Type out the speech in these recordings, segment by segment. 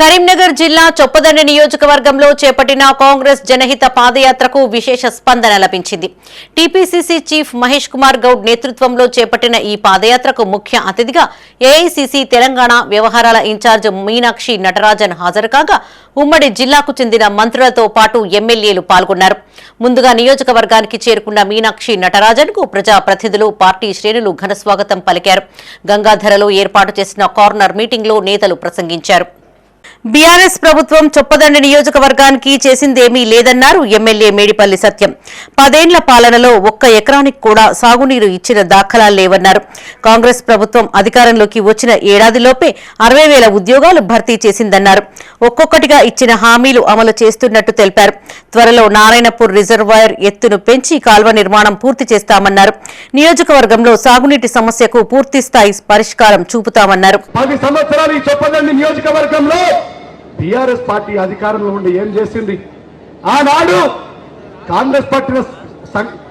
కరీంనగర్ జిల్లా చొప్పదండి నియోజకవర్గంలో చేపట్టిన కాంగ్రెస్ జనహిత పాదయాత్రకు విశేష స్పందన లభించింది. టీపీసీసీ చీఫ్ మహేష్ కుమార్ గౌడ్ నేతృత్వంలో చేపట్టిన ఈ పాదయాత్రకు ముఖ్య అతిథిగా ఏఐసీసీ తెలంగాణ వ్యవహారాల ఇన్ఛార్జ్ మీనాక్షి నటరాజన్ హాజరు కాగా ఉమ్మడి జిల్లాకు చెందిన మంత్రులతో పాటు ఎమ్మెల్యేలు పాల్గొన్నారు. ముందుగా నియోజకవర్గానికి చేరుకున్న మీనాక్షి నటరాజన్కు ప్రజాప్రతినిధులు పార్టీ శ్రేణులు ఘనస్వాగతం పలికారు. గంగాధరలో ఏర్పాటు చేసిన కార్నర్ మీటింగ్లో నేతలు ప్రసంగించారు. బీఆర్ఎస్ ప్రభుత్వం చొప్పదండి నియోజకవర్గానికి చేసిందేమీ లేదన్నారు ఎమ్మెల్యే మేడిపల్లి సత్యం. పదేండ్ల పాలనలో ఒక్క ఎకరానికి కూడా సాగునీరు ఇచ్చిన దాఖలాలు లేవన్నారు. కాంగ్రెస్ ప్రభుత్వం అధికారంలోకి వచ్చిన ఏడాదిలోపే అరవై వేల ఉద్యోగాలు భర్తీ చేసిందన్నారు. ఒక్కొక్కటిగా ఇచ్చిన హామీలు అమలు చేస్తున్నట్టు తెలిపారు. త్వరలో నారాయణపూర్ రిజర్వాయర్ ఎత్తును పెంచి కాల్వ నిర్మాణం పూర్తి చేస్తామన్నారు. నియోజకవర్గంలో సాగునీటి సమస్యకు పూర్తిస్థాయి పరిష్కారం చూపుతామన్నారు. సంవత్సరాలు చొప్పదండి నియోజకవర్గంలో. టిఆర్ఎస్ పార్టీ అధికారంలో ఉండి ఏం చేసింది? ఆనాడు కాంగ్రెస్ పట్టిన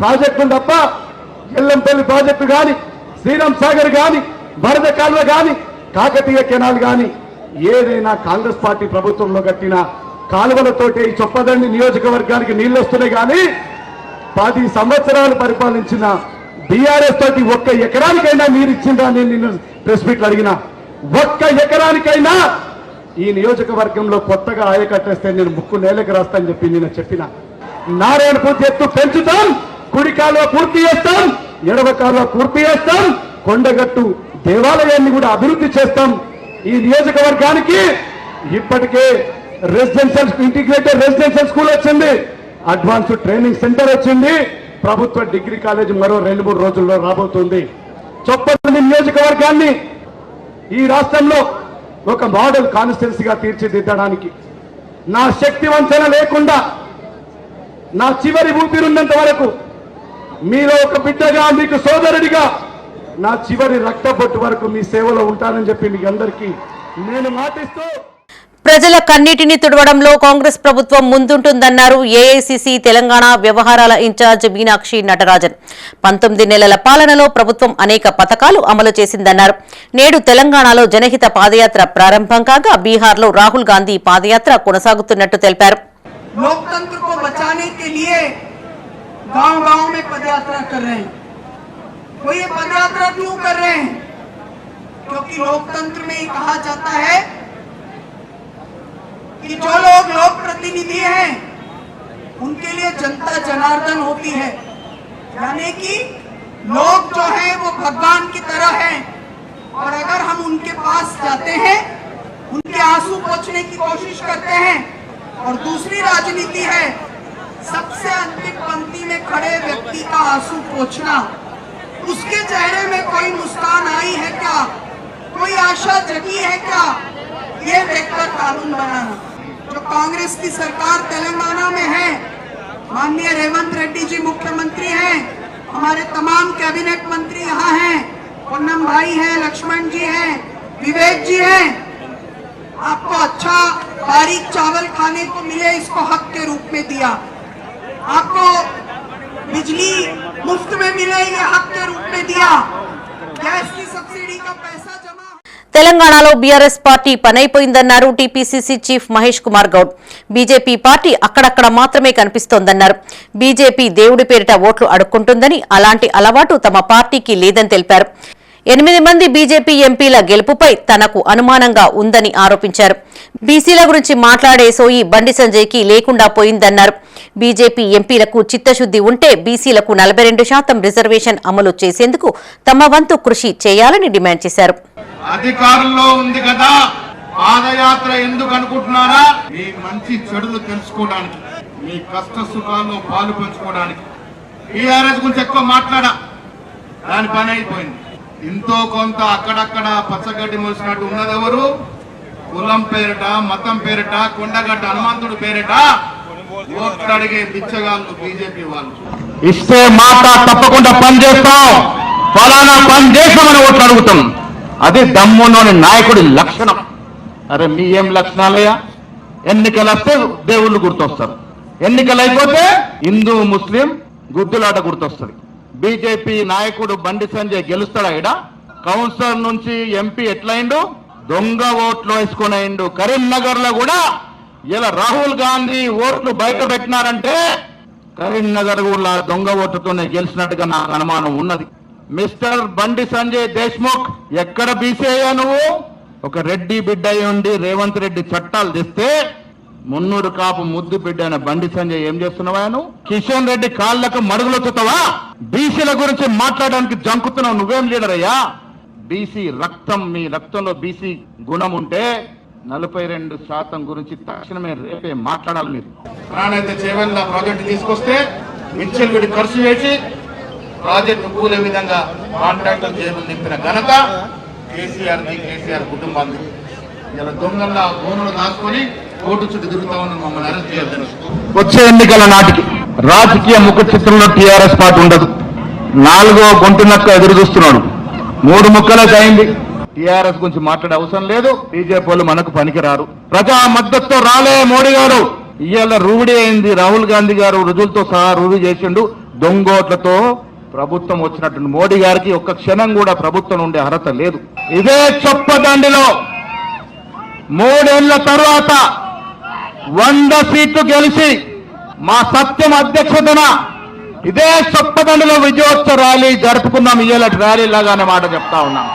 ప్రాజెక్టు తప్ప ఎల్లంపల్లి ప్రాజెక్టు గాని శ్రీరామ్ సాగర్ గాని వరద కాలువ గాని కాకతీయ కెనాల్ గాని ఏదైనా కాంగ్రెస్ పార్టీ ప్రభుత్వంలో కట్టిన కాలువలతోటే ఈ చొప్పదండి నియోజకవర్గానికి నీళ్ళు వస్తున్నాయి కానీ పది సంవత్సరాలు పరిపాలించిన బీఆర్ఎస్ తోటి ఒక్క ఎకరానికైనా మీరు ఇచ్చిందా నేను నిన్ను ప్రెస్ మీట్లు అడిగిన. ఒక్క ఎకరానికైనా ఈ నియోజకవర్గంలో కొత్తగా ఆయకట్టేస్తే నేను ముక్కు నేలకు రాస్తానని చెప్పి నేను చెప్పిన. నారాయణ పూర్తి ఎత్తు పెంచుతాం కుడి పూర్తి చేస్తాం ఎడవ కాలువ పూర్తి చేస్తాం కొండగట్టు దేవాలయాన్ని కూడా అభివృద్ధి చేస్తాం. ఈ నియోజకవర్గానికి ఇప్పటికే రెసిడెన్షియల్ ఇంటిగ్రేటెడ్ రెసిడెన్షియల్ స్కూల్ వచ్చింది. అడ్వాన్స్డ్ ట్రైనింగ్ సెంటర్ వచ్చింది. ప్రభుత్వ డిగ్రీ కాలేజ్ మరో రెండు మూడు రోజుల్లో రాబోతుంది. చొప్పదండి నియోజకవర్గాన్ని. ఈ రాష్ట్రంలో ఒక మోడల్ కాన్స్టిట్యున్సీగా తీర్చిదిద్దడానికి నా శక్తి వంచన లేకుండా నా చివరి ఊపిరున్నంత వరకు మీలో ఒక బిడ్డగా మీకు సోదరుడిగా నా చివరి రక్తబొట్టు వరకు మీ సేవలో ఉంటానని చెప్పి మీకు అందరికీ నేను మాటిస్తూ ప్రజల కన్నీటిని తుడవడంలో కాంగ్రెస్ ప్రభుత్వం ముందుంటుందన్నారు ఏఐసీసీ తెలంగాణ వ్యవహారాల ఇన్ఛార్జ్ మీనాక్షి నటరాజన్ పంతొమ్మిది నెలల పాలనలో ప్రభుత్వం అనేక పథకాలు అమలు చేసిందన్నారు నేడు తెలంగాణలో జనహిత పాదయాత్ర ప్రారంభం కాగా బీహార్లో రాహుల్ గాంధీ పాదయాత్ర కొనసాగుతున్నట్టు తెలిపారు लोकतंत्र को बचाने के लिए गांव गांव में पदयात्रा कर रहे हैं वो ये पदयात्रा क्यों कर रहे हैं? क्योंकि लोकतंत्र में ये कहा जाता है कि जो लोग लोक प्रतिनिधि हैं, उनके लिए जनता जनार्दन होती है। यानी कि लोग जो है, वो भगवान की तरह हैं। और अगर हम उनके पास जाते हैं, उनके आँसू पहुँचने की कोशिश करते हैं, और दूसरी राजनीति है, सबसे अंतिम पंक्ति में खड़े व्यक्ति का आँसू पोछना। उसके चेहरे में कोई मुस्कान आई है क्या? कोई आशा जगी है क्या? ये देखकर कानून बनाना जो कांग्रेस की सरकार तेलंगाना में है, माननीय रेवंत रेड्डी जी मुख्यमंत्री हैं, हमारे तमाम कैबिनेट मंत्री यहाँ हैं, पूनम भाई हैं, लक्ष्मण जी हैं, विवेक जी हैं। आपको अच्छा बारीक चावल खाने को मिले, इसको हक के रूप में दिया। आपको बिजली मुफ्त में मिले ये हक के रूप में दिया गैस की सब्सिडी का पैसा जमा తెలంగాణలో BRS party పనైపోయిందన్నారు TPCC chief Mahesh Kumar Goud BJP party అక్కడక్కడ మాత్రమే కనిపిస్తోందన్నారు బీజేపీ దేవుడి పేరిట ఓట్లు అడుక్కుంటుందని అలాంటి అలవాటు తమ పార్టీకి లేదని తెలిపారు ఎనిమిది మంది బీజేపీ ఎంపీల గెలుపుపై తనకు అనుమానంగా ఉందని ఆరోపించారు. బీసీల గురించి మాట్లాడే సోయి బండి సంజయ్కి లేకుండా పోయిందన్నారు. బీజేపీ ఎంపీలకు చిత్తశుద్ది ఉంటే బీసీలకు నలభై రెండు శాతం రిజర్వేషన్ అమలు చేసేందుకు తమ వంతు కృషి చేయాలని డిమాండ్ చేశారు. అధికారంలో ఉంది కదా పాదయాత్ర ఎందుకు అనుకుంటున్నారా? మీ మంచి చెడులు తెలుసుకోవడానికి మీ కష్ట సుఖాల్లో పాలు పంచుకోవడానికి. టీఆర్ఎస్ గురించి ఎక్కువ మాట్లాడా? దాని పని అయిపోయింది. ఎంతో కొంత అక్కడక్కడ పచ్చగడ్డి మోసినట్టు ఉన్నదెవరు? కులం పేరిట మతం పేరిట కొండగడ్డ హనుమంతుడు పేరిట ఓట్లడిగే బిచ్చగాళ్ళు బీజేపీ వాళ్ళు. ఇస్తే మాట తప్పకుండా పని చేస్తాం ఫలానా పని చేస్తామని ఓట్లు అడుగుతాం. అది దమ్ములోని నాయకుడి లక్షణం. అరే మీ ఏం లక్షణాలయ్యా? ఎన్నికలు వస్తే దేవుళ్ళు గుర్తొస్తారు. ఎన్నికలు అయిపోతే హిందూ ముస్లిం గుద్దులాట గుర్తొస్తుంది. బీజేపీ నాయకుడు బండి సంజయ్ గెలుస్తాడా ఇడ కౌన్సిలర్ నుంచి ఎంపీ ఎట్లయిండు? దొంగ ఓట్లు వేసుకునేండు కరీంనగర్లో కూడా ఇలా రాహుల్ గాంధీ ఓట్లు బయట పెట్టినారంటే కరీంనగర్ కూడా దొంగ ఓట్లతోనే గెలిచినట్టుగా నాకు అనుమానం ఉన్నది. మిస్టర్ బండి సంజయ్ దేశ్ముఖ్ ఎక్కడ బీసీయ్యా నువ్వు? ఒక రెడ్డి బిడ్డ ఉండి రేవంత్ రెడ్డి చట్టాలు తెస్తే మున్నూరు కాపు ముద్దు బిడ్డ అయిన బండి సంజయ్ ఏం చేస్తున్నావా నువ్వు? కిషన్ రెడ్డి కాళ్ళకు మడుగులొచ్చుతావా బీసీల గురించి మాట్లాడడానికి జంకుతున్నావు నువ్వేం లీడర్ అయ్యా? బీసీ రక్తం మీ రక్తంలో బీసీ గుణం ఉంటే నలభై రెండు శాతం గురించి తక్షణమే రేపే మాట్లాడాలి మీరు. ప్రాణైతే చేవెళ్ళ ప్రాజెక్టు తీసుకొస్తే మించెల్ విడి ఖర్చు చేసి ప్రాజెక్టు కూలే విధంగా కాంట్రాక్టర్ జేబులు నింపిన ఘనత కేసీఆర్ ది కేసీఆర్ కుటుంబాన్ని. ఇలా దొంగల్లా భూములు దాచుకొని కోర్టు చుట్టూ తిరుగుతా ఉన్న మమ్మల్ని అరెస్ట్ చేయాలి వచ్చే ఎన్నికల నాటికి రాజకీయ ముఖ చిత్రంలో టీఆర్ఎస్ పార్టీ ఉండదు. నాలుగో గొంతునక్క ఎదురు చూస్తున్నాడు. మూడు ముక్కలకు అయింది టీఆర్ఎస్ గురించి మాట్లాడే అవసరం లేదు. బీజేపీ వాళ్ళు మనకు పనికిరారు. ప్రజా మద్దతుతో రాలే మోడీ గారు. ఇవాళ రూఢి అయింది. రాహుల్ గాంధీ గారు రుజువులతో సహా రూడి చేసిండు. దొంగోట్లతో ప్రభుత్వం వచ్చినట్టు మోడీ గారికి ఒక్క క్షణం కూడా ప్రభుత్వం ఉండే అర్హత లేదు. ఇదే చొప్పదండిలో మూడేళ్ళ తరువాత వంద సీట్లు గెలిచి మా సత్యం అధ్యక్షతన ఇదే చొప్పదండిలో విజయోత్సవ ర్యాలీ జరుపుకుందాం ఇయ్యాలటి ర్యాలీ లాగా అనే మాట చెప్తా ఉన్నాం.